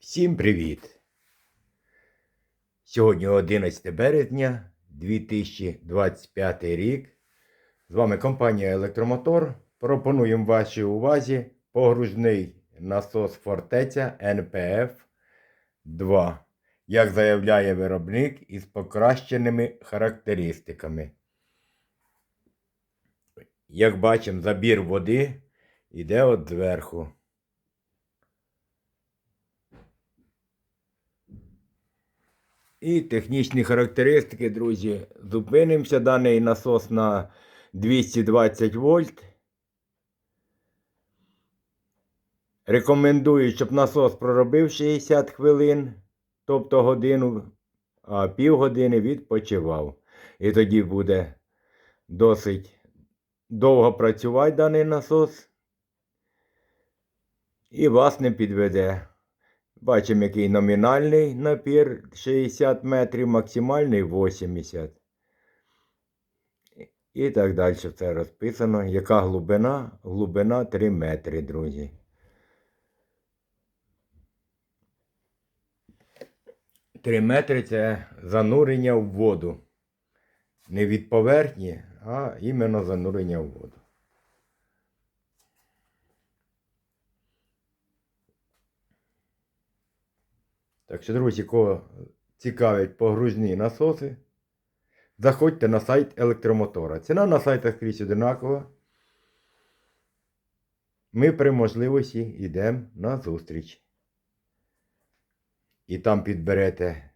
Всім привіт! Сьогодні 11 березня 2025 рік. З вами компанія Електромотор. Пропонуємо вашій увазі погружний насос Фортеця NPF 2, як заявляє виробник із покращеними характеристиками. Як бачимо, забір води йде от зверху. І технічні характеристики, друзі. Зупинимося даний насос на 220 вольт. Рекомендую, щоб насос проробив 60 хвилин, тобто годину, а півгодини відпочивав. І тоді буде досить довго працювати даний насос. І вас не підведе. Бачимо, який номінальний напір 60 метрів, максимальний 80. І так далі все розписано. Яка глибина? Глибина 3 метри, друзі. Три метри це занурення в воду. Не від поверхні, а іменно занурення в воду. Так що, друзі, кого цікавлять погружні насоси, заходьте на сайт електромотора. Ціна на сайтах скрізь одинакова. Ми при можливості йдемо на зустріч. І там підберете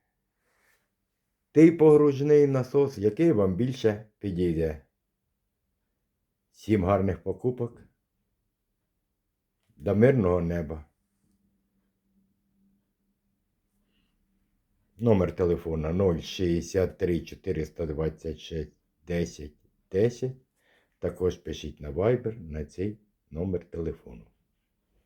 той погружний насос, який вам більше підійде. Всім гарних покупок. До мирного неба. Номер телефона 063 426 10 10. Також пишіть на Viber на цей номер телефону.